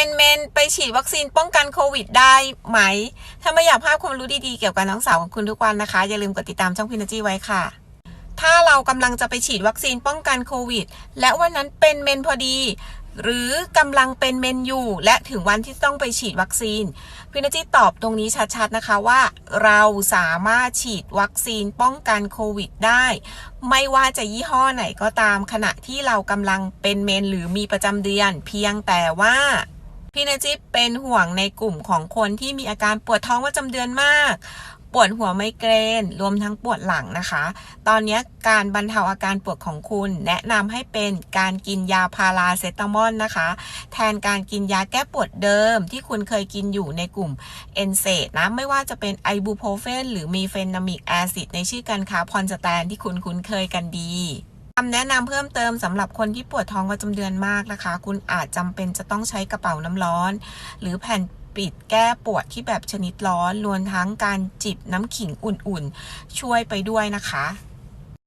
เป็นเมนไปฉีดวัคซีนป้องกันโควิดได้ไหม ถ้าไม่อยากพลาดความรู้ดีๆ เกี่ยวกับน้องสาวของคุณทุกวันนะคะ อย่าลืมกดติดตามช่องพินาจีไว้ค่ะ ถ้าเรากำลังจะไปฉีดวัคซีนป้องกันโควิด และวันนั้นเป็นเมนพอดี หรือกำลังเป็นเมนอยู่และถึงวันที่ต้องไปฉีดวัคซีน พินาจิตอบตรงนี้ชัดๆนะคะว่า เราสามารถฉีดวัคซีนป้องกันโควิดได้ ไม่ว่าจะยี่ห้อไหนก็ตามขณะที่เรากำลังเป็นเมนหรือมีประจำเดือน เพียงแต่ว่า พี่นาจิเป็นห่วงในกลุ่มของคนที่มีอาการปวดท้องประจำเดือนมาก ปวดหัวไมเกรน รวมทั้งปวดหลังนะคะ ตอนนี้การบรรเทาอาการปวดของคุณ แนะนำให้เป็นการกินยาพาราเซตามอลนะคะ แทนการกินยาแก้ปวดเดิมที่คุณเคยกินอยู่ในกลุ่มเอนเซดนะ ไม่ว่าจะเป็นไอบูโพรเฟนหรือมีเฟนามิกแอซิดในชื่อการค้าพรสแตนที่คุณคุ้นเคยกันดี คำแนะนำเพิ่มเติมสำหรับคนที่ปวดท้องประจำเดือนมากนะคะ คุณอาจจำเป็นจะต้องใช้กระเป๋าน้ำร้อน หรือแผ่นปิดแก้ปวดที่แบบชนิดร้อนรวมทั้งการจิบน้ำขิงอุ่นๆ ช่วยไปด้วยนะคะ